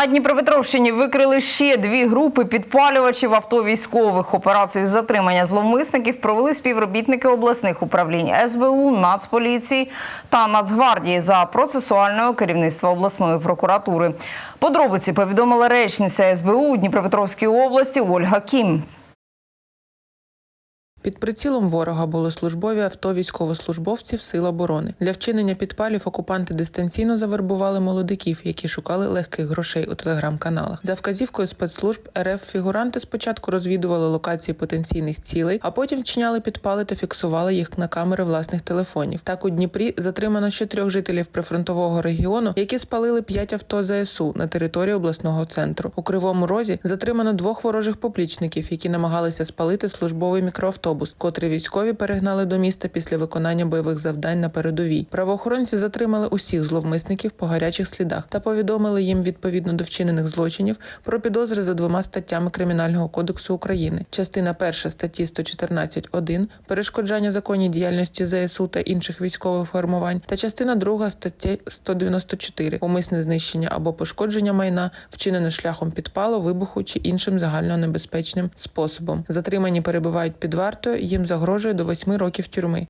На Дніпропетровщині викрили ще дві групи підпалювачів авто військових. Операцію з затримання зловмисників провели співробітники обласних управлінь СБУ, Нацполіції та Нацгвардії за процесуального керівництва обласної прокуратури. Подробиці повідомила речниця СБУ у Дніпропетровській області Ольга Кім. Під прицілом ворога були службові авто військовослужбовців Сил оборони. Для вчинення підпалів окупанти дистанційно завербували молодиків, які шукали легких грошей у телеграм-каналах. За вказівкою спецслужб РФ фігуранти спочатку розвідували локації потенційних цілей, а потім вчиняли підпали та фіксували їх на камери власних телефонів. Так у Дніпрі затримано ще трьох жителів прифронтового регіону, які спалили п'ять авто ЗСУ на території обласного центру. У кривому розі затримано двох ворожих поплічників, які намагалися спалити службовий мікроавтобус, котрий військові перегнали до міста після виконання бойових завдань на передовій. Правоохоронці затримали усіх зловмисників по гарячих слідах та повідомили їм відповідно до вчинених злочинів про підозри за двома статтями Кримінального кодексу України. Частина перша статті 114.1 – перешкоджання законній діяльності ЗСУ та інших військових формувань, та частина друга статті 194 – умисне знищення або пошкодження майна, вчинене шляхом підпалу, вибуху чи іншим загальнонебезпечним способом. Затримані перебувають під вартою, їм загрожує до восьми років тюрми.